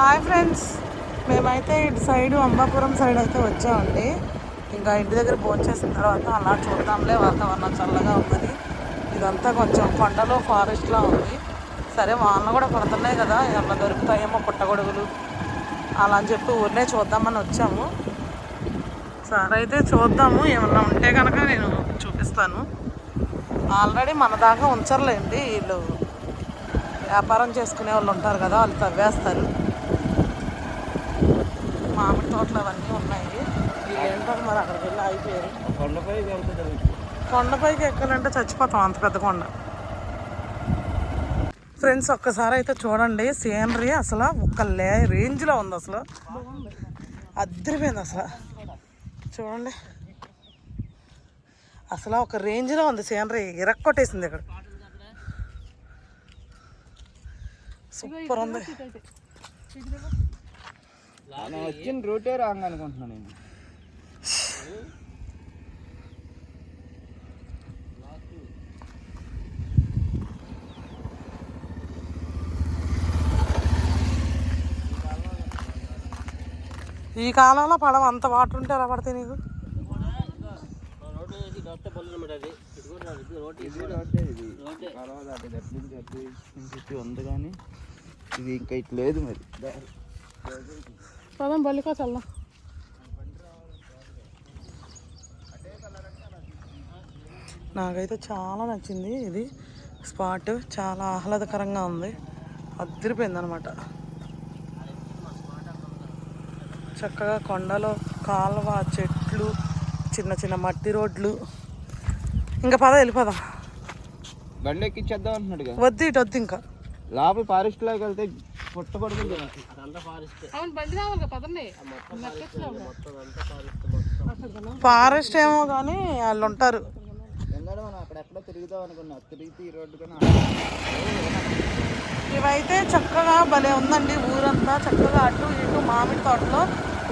Hi friends. మేమైతే ఇటు side Ambapuram side అయితే వచ్చామండి. ఇంకా ఇంటి దగ్గర భోజనం చేసిన తర్వాత అలా చూద్దాంలే వాతావరణం చల్లగా ఉన్నది. ఇదంతా కొంచెం కొండలో ఫారెస్ట్లా ఉంది. సరే వానలు కూడా పడుతున్నాయి కదా. ఏమన్నా దొరుకుతాయేమో పుట్టగొడుగులు. అలా అని చెప్పి ఊరినే చూద్దామని వచ్చాము. సరే అయితే చూద్దాము. ఏమన్నా ఉంటే కనుక నేను చూపిస్తాను. ఆల్రెడీ మన దాకా ఉంచర్లేండి. వీళ్ళు వ్యాపారం చేసుకునే వాళ్ళు ఉంటారు కదా వాళ్ళు తవ్వేస్తారు. తోటలు అవన్నీ ఉన్నాయి. వీళ్ళు మరి అక్కడికి వెళ్ళి అయిపోయారు కొండపై వెళ్తుంది కొండపైకి ఎక్కాలంటే చచ్చిపోతాం అంత పెద్ద కొండ. ఫ్రెండ్స్ ఒక్కసారి అయితే చూడండి సీనరీ అసలు ఒక్క లే రేంజ్లో ఉంది అసలు. అద్దరిపోయింది అసలు. చూడండి. అసలు ఒక రేంజ్లో ఉంది సీనరీ ఇరక్కొట్టేసింది ఇక్కడ. సూపర్ ఉంది. నేను వచ్చిన రూటే రాంగ్ అనుకుంటున్నాను నేను ఈ కాలంలో పడవ అంత వాటర్ ఉంటే ఎలా పడతాయి నీకు ఇది ఇంకా ఇటు లేదు మరి. పదం బలికా చల్లా నాకైతే చాలా నచ్చింది ఇది. స్పాట్ చాలా ఆహ్లాదకరంగా ఉంది. అదిరిపోయింది అనమాట చక్కగా కొండలో కాలువ చెట్లు చిన్న చిన్న మట్టి రోడ్లు. ఇంకా పద వెళ్ళిపోదాం బండి ఎక్కిచ్చేద్దాం అంటున్నాడు వద్దు ఇటు వద్దు ఇంకా. లోపల ఫారెస్ట్లోకి వెళ్తే పుట్టపడుతుంది ఫారెస్ట్ ఏమో కానీ వాళ్ళు ఉంటారు. ఇవైతే చక్కగా భలే ఉందండి ఊరంతా. చక్కగా అటు ఇటు మామిడి తోటలో.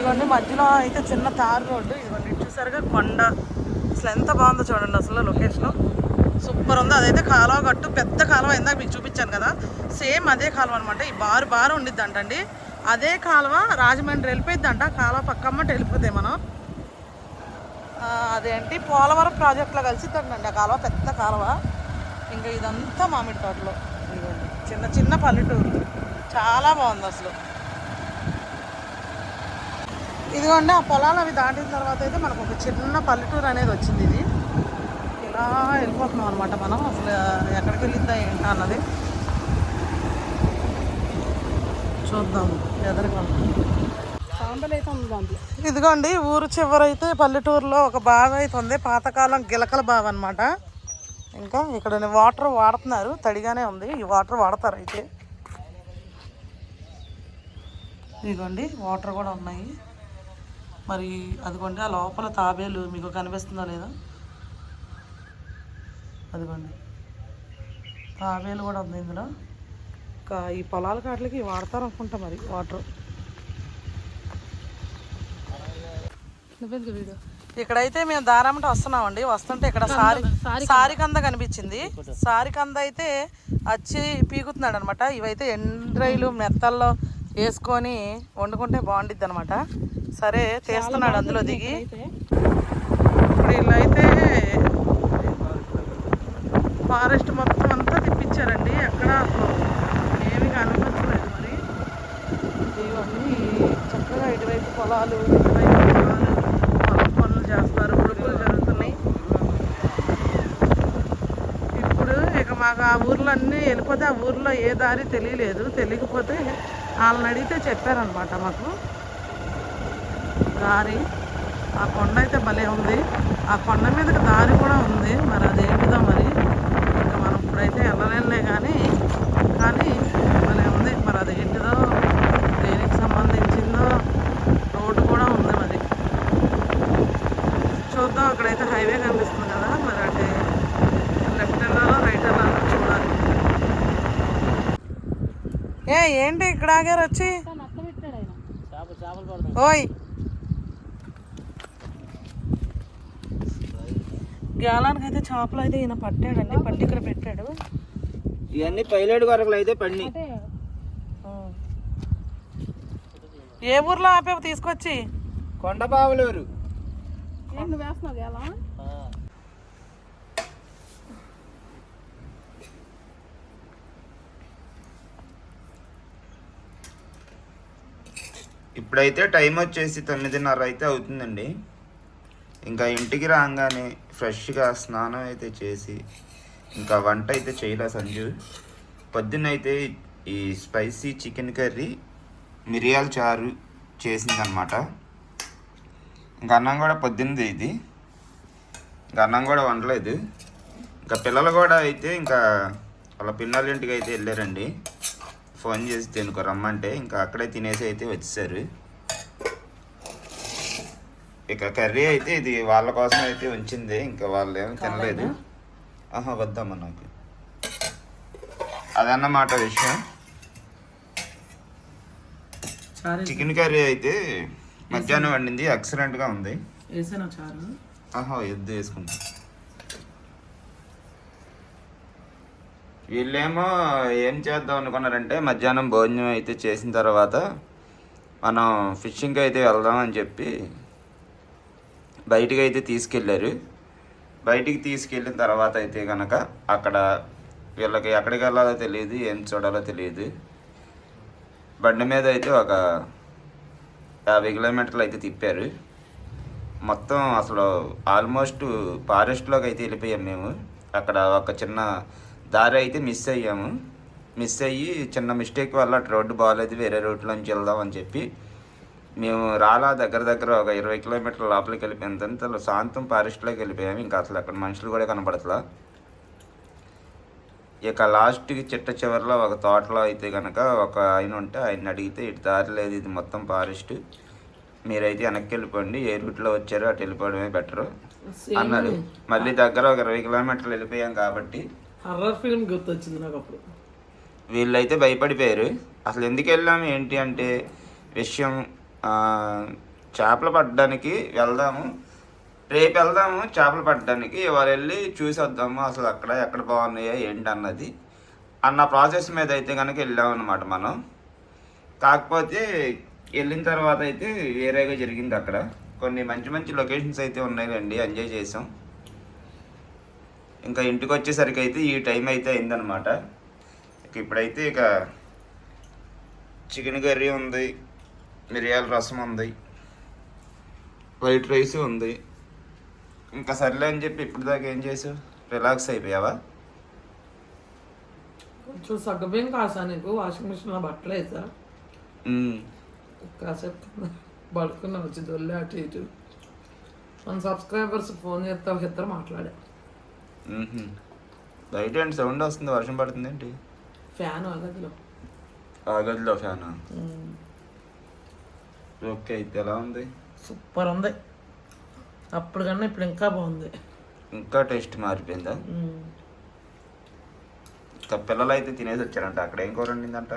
ఇవన్నీ మధ్యలో అయితే చిన్న తారు రోడ్డు. ఇవన్నీ చూసారుగా కొండ. అసలు ఎంత బాగుందో చూడండి అసలు లొకేషన్ సూపర్ ఉంది. అదైతే కాలువ గట్టు పెద్ద కాలువ ఇందాక మీకు చూపించాను కదా. సేమ్ అదే కాలువ అనమాట ఈ బారు బారు ఉండిద్ది అంటండి అదే కాలువ రాజమండ్రి వెళ్ళిపోయిద్దంట. కాలువ పక్కమ్మట వెళ్ళిపోతే మనం. అదేంటి? పోలవరం ప్రాజెక్ట్లో కలిసిద్దండి ఆ కాలువ పెద్ద కాలువ. ఇంకా ఇదంతా మామిడి తోటలో చిన్న చిన్న పల్లెటూరు చాలా బాగుంది అసలు. ఇదిగోండి ఆ పొలాలు అవి దాటిన తర్వాత అయితే మనకు ఒక చిన్న పల్లెటూరు అనేది వచ్చింది ఇది. ఇలా వెళ్ళిపోతున్నాం అనమాట మనం. అసలు ఎక్కడికి వెళ్ళిద్దా ఏంటా అన్నది చూద్దాము ఎదురుగా ఇదిగోండి ఊరు చివరైతే పల్లెటూరులో ఒక బావి అయితే ఉంది. పాతకాలం గిలకల బావి అనమాట ఇంకా ఇక్కడ వాటర్ వాడుతున్నారు. తడిగానే ఉంది. ఈ వాటర్ వాడతారు అయితే. ఇదిగోండి వాటర్ కూడా ఉన్నాయి. మరి అదిగోండి ఆ లోపల తాబేలు మీకు కనిపిస్తుందా లేదా. అదిగోండి. తాబేలు కూడా ఉంది ఇందులో. ఇంకా ఈ పొలాల కాట్లకి వాడతారు అనుకుంటా మరి వాటర్. ఇక్కడైతే మేము దారామట వస్తున్నామండి. వస్తుంటే ఇక్కడ సారి సారికంద కనిపించింది. సారికంద అయితే వచ్చి పీకుతున్నాడు అనమాట ఇవైతే ఎండ్రైలు మెత్తల్లో వేసుకొని వండుకుంటే బాగుండిద్ది అనమాట సరే తీస్తున్నాడు అందులో దిగి. ఇప్పుడు వీళ్ళైతే ఫారెస్ట్ మొత్తం అంతా తిప్పించారండి. ఎక్కడ ఏమి కనిపించలేదు మరి. ఇవన్నీ చక్కగా ఇటువైపు పొలాలు ఇటువైపు పొలాలు పొలం పనులు చేస్తారు. ఉడుకులు జరుగుతున్నాయి. ఇప్పుడు ఇక మాకు ఆ ఊర్లో అన్నీ వెళ్ళిపోతే ఆ ఊర్లో ఏ దారి తెలియలేదు. తెలియకపోతే వాళ్ళని అడిగితే చెప్పారనమాట మాకు. దారి ఆ కొండ అయితే భలే ఉంది. ఆ కొండ మీదకి దారి కూడా ఉంది. మరి అదేంటిదో ఇప్పుడైతే వెళ్ళలేనులే కానీ కానీ భలే ఉంది మరి అది ఏంటిదో దేనికి సంబంధించిందో రోడ్డు కూడా ఉంది మరి. చూద్దాం అక్కడైతే హైవే కనిపిస్తుంది కదా మరి అంటే లెఫ్ట్ వెళ్ళాలో రైట్ వెళ్ళాలో చూడాలి. ఏ ఏంటి ఇక్కడ ఆగారు వచ్చి? ఓయ్! గాలానికి అయితే చేపలు అయితే ఈయన పట్టాడండి పట్టి ఇక్కడ పెట్టాడు. ఇవన్నీ పైలట్ కొరకలు అయితే పడినాయి. ఏ ఊర్లో ఆపేవు తీసుకొచ్చి? వేస్తున్నావు ఎలా ఇప్పుడైతే టైం వచ్చేసి తొమ్మిదిన్నర అయితే అవుతుందండి. ఇంకా ఇంటికి రాగానే ఫ్రెష్గా స్నానం అయితే చేసి ఇంకా వంట అయితే చేయలే సంజు. పొద్దున్నైతే ఈ స్పైసీ చికెన్ కర్రీ మిరియాల చారు చేసిందనమాట. ఇంకా అన్నం కూడా పొద్దున్నది ఇది. ఇంకా అన్నం కూడా వండలేదు. ఇంకా పిల్లలు కూడా అయితే ఇంకా వాళ్ళ పిల్లల ఇంటికి అయితే వెళ్ళారండి. ఫోన్ చేసి తినుకో రమ్మంటే ఇంకా అక్కడే తినేసి అయితే వచ్చేసారు. ఇక కర్రీ అయితే ఇది వాళ్ళ కోసం అయితే ఉంచింది. ఇంకా వాళ్ళు ఏమి తినలేదు. ఆహా వద్దమ్మా నాకు అదన్నమాట విషయం. చికెన్ కర్రీ అయితే మధ్యాహ్నం వండింది. ఎక్సలెంట్గా ఉంది. ఆహా ఎద్దు వేసుకుంటా. వీళ్ళేమో ఏం చేద్దాం అనుకున్నారంటే మధ్యాహ్నం భోజనం అయితే చేసిన తర్వాత మనం ఫిషింగ్కి అయితే వెళ్దాం అని చెప్పి బయటికి అయితే తీసుకెళ్ళారు. బయటికి తీసుకెళ్ళిన తర్వాత అయితే కనుక అక్కడ వీళ్ళకి ఎక్కడికి వెళ్ళాలో తెలియదు ఏం చూడాలో తెలియదు. బండి మీద అయితే ఒక యాభై కిలోమీటర్లు అయితే తిప్పారు. మొత్తం అసలు ఆల్మోస్ట్ ఫారెస్ట్లోకి అయితే వెళ్ళిపోయాం మేము. అక్కడ ఒక చిన్న దారి అయితే మిస్ అయ్యాము. మిస్ అయ్యి చిన్న మిస్టేక్ వల్ల అటు రోడ్డు బాగాలేదు వేరే రూట్లోంచి వెళ్దాం అని చెప్పి మేము రాలా దగ్గర దగ్గర ఒక ఇరవై కిలోమీటర్ల లోపలికి వెళ్ళిపోయిన తర్వాత శాంతం ఫారెస్ట్లోకి వెళ్ళిపోయాము ఇంకా అసలు అక్కడ మనుషులు కూడా కనపడట్లా. ఇక లాస్ట్కి చిట్ట చివరిలో ఒక తోటలో అయితే కనుక ఒక ఆయన ఉంటే ఆయన అడిగితే ఇటు దారి లేదు ఇది మొత్తం ఫారెస్ట్ మీరైతే వెనక్కి వెళ్ళిపోండి. ఏ రూట్లో వచ్చారో అటు వెళ్ళిపోవడమే బెటర్ అన్నాడు. మళ్ళీ దగ్గర ఒక ఇరవై కిలోమీటర్లు వెళ్ళిపోయాం కాబట్టి హర్రర్ ఫిల్మ్ గుర్తొచ్చింది నాకు అప్పుడు వీళ్ళైతే భయపడిపోయారు. అసలు ఎందుకు వెళ్ళాము? ఏంటి అంటే విషయం చేపలు పట్టడానికి వెళ్దాము. రేపు వెళ్దాము చేపలు పట్టడానికి. ఇవాళ వెళ్ళి చూసి వద్దాము. అసలు అక్కడ ఎక్కడ బాగున్నాయో ఏంటి అన్నది అన్న ప్రాసెస్ మీద అయితే కనుక వెళ్ళాము అనమాట మనం. కాకపోతే వెళ్ళిన తర్వాత అయితే వేరేగా జరిగింది అక్కడ. కొన్ని మంచి మంచి లొకేషన్స్ అయితే ఉన్నాయండి ఎంజాయ్ చేసాం. ఇంకా ఇంటికి వచ్చేసరికి అయితే ఈ టైం అయితే అయిందనమాట ఇక ఇప్పుడైతే ఇక చికెన్ కర్రీ ఉంది. మిరియాల రసం ఉంది. వైట్ రైస్ ఉంది. ఇంకా సర్లే అని చెప్పి ఇప్పుడు దాకా ఏం చేసావు? రిలాక్స్ అయిపోయావా? కొంచెం సగ్గబేం కాసా నీకు? వాషింగ్ మిషన్లో బట్టలు వేసా? మ్మ్. కాసేపు పడుకున్నా వచ్చి దొల్లి అటు ఇటు. మన సబ్స్క్రైబర్స్ ఫోన్ చేస్తే ఒక ఇద్దరు మాట్లాడా. బయట ఏంటి సౌండ్ వస్తుంది. వర్షం పడుతుంది ఏంటి ఫ్యాన్ గదిలో ఆ గదిలో ఫ్యాన్ ఓకే అయితే ఎలా ఉంది? సూపర్ ఉంది. అప్పుడు కన్నా ఇప్పుడు ఇంకా బాగుంది. ఇంకా టేస్ట్ మారిపోయిందా? ఇంకా పిల్లలు అయితే తినేసి వచ్చారంట. అక్కడ ఏం కూర వండిందంట?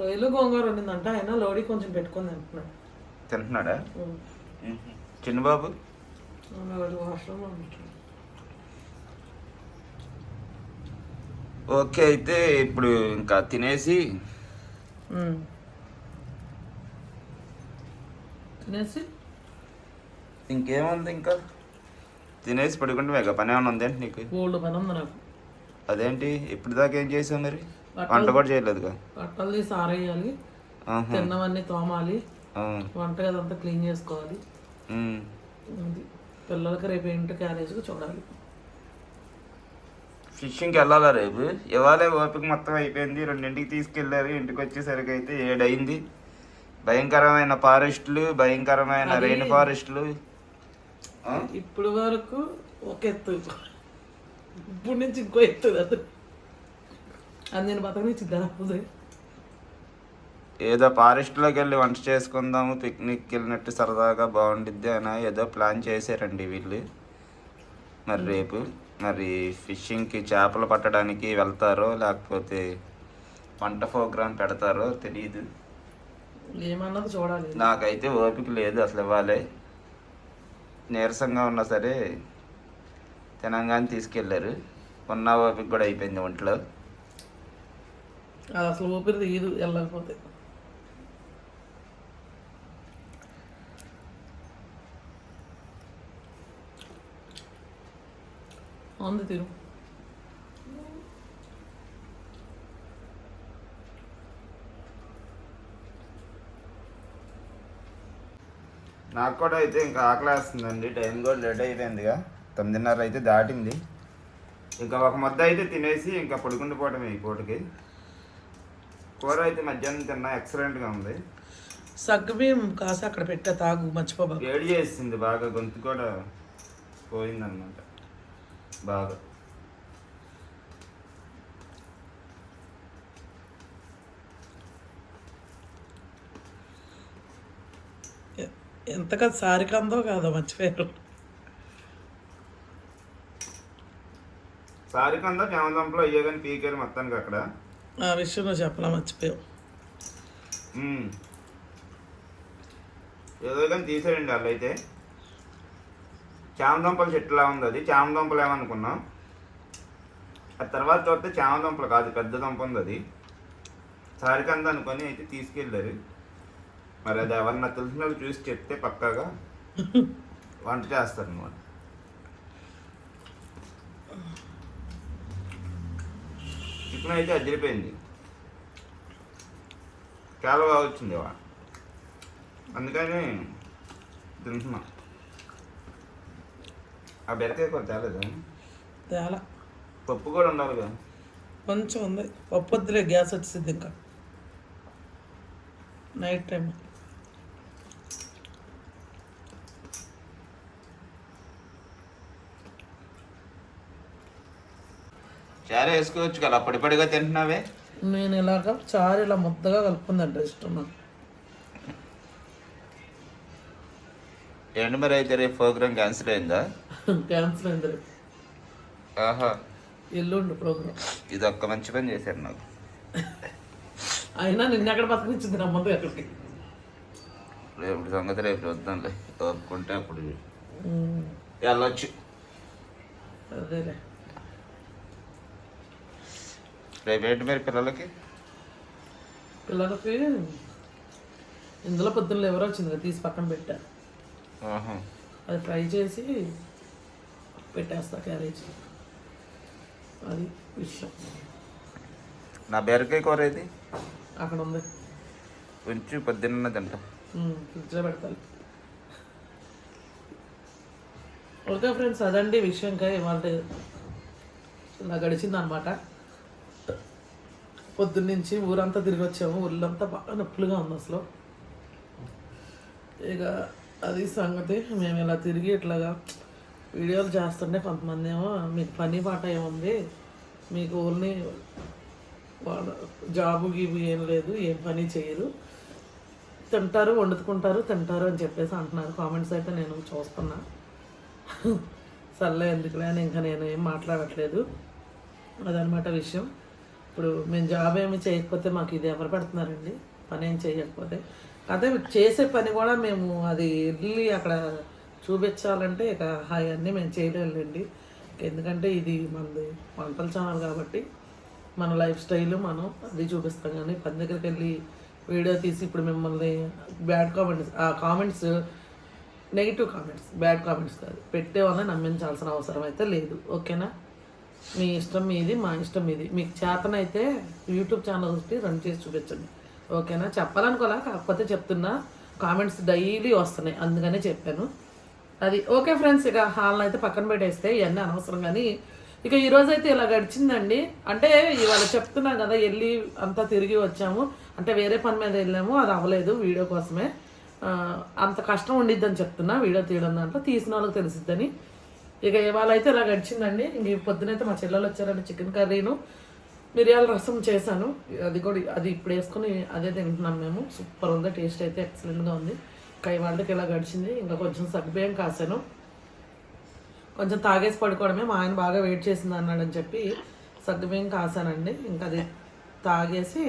రొయ్యలు గోంగూర ఉండిందంట అయినా లోడి కొంచెం పెట్టుకొని తింటున్నాడు. తింటున్నాడా. చిన్నబాబు? ఓకే అయితే ఇప్పుడు ఇంకా తినేసి తినేసి? ఇంకేముంది ఇంకా? తినేసి పడుకుంటే పని ఏమైనా ఉందేంటి నీకు? ఓల్డ్ పని ఉంది నాకు. అదేంటి? ఇప్పుడు దాకా ఏం చేసావు మరి? వంట కూడా చేయలేదుగా? బట్టలు తీసి ఆరేయాలి. తిన్నవన్నీ తోమాలి. ఆ. వంట గదంతా క్లీన్ చేసుకోవాలి. పిల్లలకి రేపు ఏంటో క్యారేజ్గా చూడాలి. ఫిషింగ్కి వెళ్ళాలా రేపు? ఇవాళే ఓపిక మొత్తం అయిపోయింది. రెండింటికి తీసుకెళ్ళారు. ఇంటికి వచ్చేసరికి అయితే ఏడైంది భయంకరమైన ఫారెస్ట్లు భయంకరమైన అది- రెయిన్ ఫారెస్ట్లు ఆ? ఇప్పుడు వరకు ఒక ఎత్తు. ఇప్పుడు నుంచి ఇంకో ఎత్తు అది అది నేను బతకనిచ్చి దాపుదే ఏదో ఫారెస్ట్లోకి వెళ్ళి వంట చేసుకుందాము పిక్నిక్కి వెళ్ళినట్టు సరదాగా బాగుండిద్ది అని ఏదో ప్లాన్ చేశారండి వీళ్ళు. మరి రేపు మరి ఫిషింగ్కి చేపలు పట్టడానికి వెళ్తారో లేకపోతే వంట ప్రోగ్రాం పెడతారో తెలియదు ఏమన్నది చూడాలి. నాకైతే ఓపిక లేదు అసలు ఇవ్వాలి. నీరసంగా ఉన్నా సరే తెలంగాణ తీసుకెళ్ళారు. ఉన్న ఓపిక కూడా అయిపోయింది ఒంట్లో. అసలు ఓపిక తీయదు వెళ్ళకపోతే. ఉంది తీరు నాకు కూడా అయితే ఇంకా ఆకలేస్తుందండి. టైం కూడా లేట్ అయిపోయిందిగా. తొమ్మిదిన్నర అయితే దాటింది. ఇంకా ఒక ముద్ద అయితే తినేసి ఇంకా పడుకుండి పోవటం ఈ పూటకి. కూర అయితే మధ్యాహ్నం తిన్నా ఎక్సలెంట్గా ఉంది. సగ్గుబియ్యం కాసి అక్కడ పెట్టా తాగు మర్చిపోబా వేడి చేసింది బాగా గొంతు కూడా పోయిందనమాట బాగా. ఎంతగా సారికందో కాదో మర్చిపోయారు. సారికందా చామదంపలు అయ్యే కానీ పీకారు మొత్తానికి అక్కడ. ఆ విషయం నువ్వు చెప్పలా మర్చిపోయావు. ఏదో కానీ తీసారండి వాళ్ళు అయితే. చామదుంపల చెట్టులా ఉంది అది. చామదుంపలు ఏమనుకున్నాం? ఆ తర్వాత చూస్తే చామదుంపలు కాదు పెద్ద దుంప ఉంది అది. సారికంద అనుకొని అయితే తీసుకెళ్ళారు. మరి అది ఎవరన్నా తెలిసిన వాళ్ళు చూసి చెప్తే పక్కాగా వంట చేస్తారు అనమాట చికెన్ అయితే అదిరిపోయింది. చాలా బాగా వచ్చింది వా అందుకని తింటున్నా. ఆ బెరకాయ కూర తేలేదా? తేలా. పప్పు కూడా ఉండాలిగా. కొంచెం ఉంది. పప్పు వద్దులే గ్యాస్ వచ్చింది ఇంకా. నైట్ టైం చాలా వేసుకోవచ్చు కదా పడిపడిగా తింటున్నావే? నేను ఇలాగ చారు ఇలా ముద్దగా కలుపుకుందంట ఇష్టం నాకు. ఏంటి మరి అయితే రేపు ప్రోగ్రామ్ క్యాన్సిల్ అయిందా? క్యాన్సిల్ అయింది రేపు. ఆహా. ఎల్లుండి ప్రోగ్రామ్. ఇది ఒక్క మంచి పని చేశారు నాకు. అయినా నిన్న ఎక్కడ బతకనిచ్చింది రమ్మంది అక్కడికి రేపు సంగతి రేపు చూద్దాంలే ఒప్పుకుంటే అప్పుడు వెళ్ళొచ్చు. అదేలే. రేపు ఏంటి మరి పిల్లలకి? పిల్లలకి ఇందులో పొద్దున్న ఎవరో వచ్చింది కదా తీసి పక్కన పెట్టా. అది ఫ్రై చేసి పెట్టేస్తా క్యారేజ్. అది విషయం. నా బీరకాయ కూర ఏది? అక్కడ ఉంది. ఉంచి పొద్దున్న తింటా. ఫ్రిడ్జ్లో పెడతాను. ఓకే ఫ్రెండ్స్ అదండి విషయం. ఇంకా ఇవాళ ఇలా గడిచింది అనమాట పొద్దున్నుంచి ఊరంతా తిరిగి వచ్చాము ఊళ్ళంతా బాగా నొప్పులుగా ఉంది అసలు. ఇక అది సంగతి. మేము ఇలా తిరిగి ఇట్లాగా వీడియోలు చేస్తుంటే కొంతమంది ఏమో మీకు పని పాట ఏముంది? మీకు ఓన్లీ జాబు గీబు ఏం లేదు ఏం పని చేయరు. తింటారు వండుకుంటారు తింటారు అని చెప్పేసి అంటున్నారు. కామెంట్స్ అయితే నేను చూస్తున్నా. సర్లే ఎందుకులే అని ఇంకా నేను ఏం మాట్లాడట్లేదు. అదనమాట విషయం. ఇప్పుడు మేము జాబ్ ఏమి చేయకపోతే మాకు ఇది ఎవరు పెడుతున్నారండి? పని ఏం చేయకపోతే. అదే చేసే పని కూడా మేము అది వెళ్ళి అక్కడ చూపించాలంటే ఇక అవన్నీ మేము చేయలేండి ఎందుకంటే ఇది మనది వంటల ఛానల్ కాబట్టి మన లైఫ్ స్టైల్ మనం అది చూపిస్తాం కానీ పని దగ్గరికి వెళ్ళి వీడియో తీసి ఇప్పుడు మిమ్మల్ని బ్యాడ్ కామెంట్స్ ఆ comments negative comments bad comments కాదు. పెట్టే వాళ్ళని నమ్మించాల్సిన అవసరం అయితే లేదు. ఓకేనా? మీ ఇష్టం మీది మా ఇష్టం మీది. మీకు చేతనైతే యూట్యూబ్ ఛానల్ ఒకటి రన్ చేసి చూపించండి. ఓకేనా? చెప్పాలనుకోలే? కాకపోతే చెప్తున్నా కామెంట్స్ డైలీ వస్తున్నాయి. అందుకనే చెప్పాను. అది ఓకే ఫ్రెండ్స్ ఇక హాల్ని అయితే పక్కన పెట్టేస్తే ఇవన్నీ అనవసరం కానీ ఇక ఈరోజు అయితే ఇలా గడిచిందండి. అంటే ఇవాళ చెప్తున్నా కదా వెళ్ళి అంతా తిరిగి వచ్చాము. అంటే వేరే పని మీద వెళ్ళాము అది అవ్వలేదు వీడియో కోసమే. అంత కష్టం ఉండిద్దని చెప్తున్నా వీడియో తీయడం దాంట్లో తీసిన వాళ్ళకి తెలిసిద్దని. ఇక ఇవాళ అయితే ఇలా గడిచిందండి. ఇంక పొద్దునైతే మా చెల్లెలు వచ్చారండి చికెన్ కర్రీను. మిరియాల రసం చేశాను. అది కూడా అది ఇప్పుడు వేసుకొని అదే తింటున్నాం మేము. సూపర్ ఉంది టేస్ట్ అయితే ఎక్సలెంట్గా ఉంది. ఇంకా ఇవాళకి ఇలా గడిచింది. ఇంకా కొంచెం సగ్గుబియ్యం కాసాను కొంచెం తాగేసి పడుకోవడమే. మా ఆయన బాగా వెయిట్ చేసింది అన్నాడని చెప్పి సగ్గుబియ్యం కాసానండి ఇంకా అది తాగేసి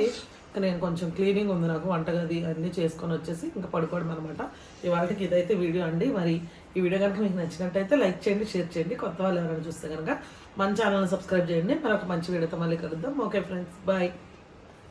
ఇంకా నేను కొంచెం క్లీనింగ్ ఉంది నాకు వంటగది అన్నీ చేసుకొని వచ్చేసి ఇంకా పడుకోవడం అనమాట ఇవాళకి ఇదైతే వీడియో అండి. మరి ఈ వీడియో కనుక మీకు నచ్చినట్టయితే లైక్ చేయండి షేర్ చేయండి. కొత్త వాళ్ళు ఎవరైనా చూస్తే కనుక మన ఛానల్ని సబ్స్క్రైబ్ చేయండి. మరొక మంచి వీడియోతో మళ్ళీ కలుద్దాం. Okay friends bye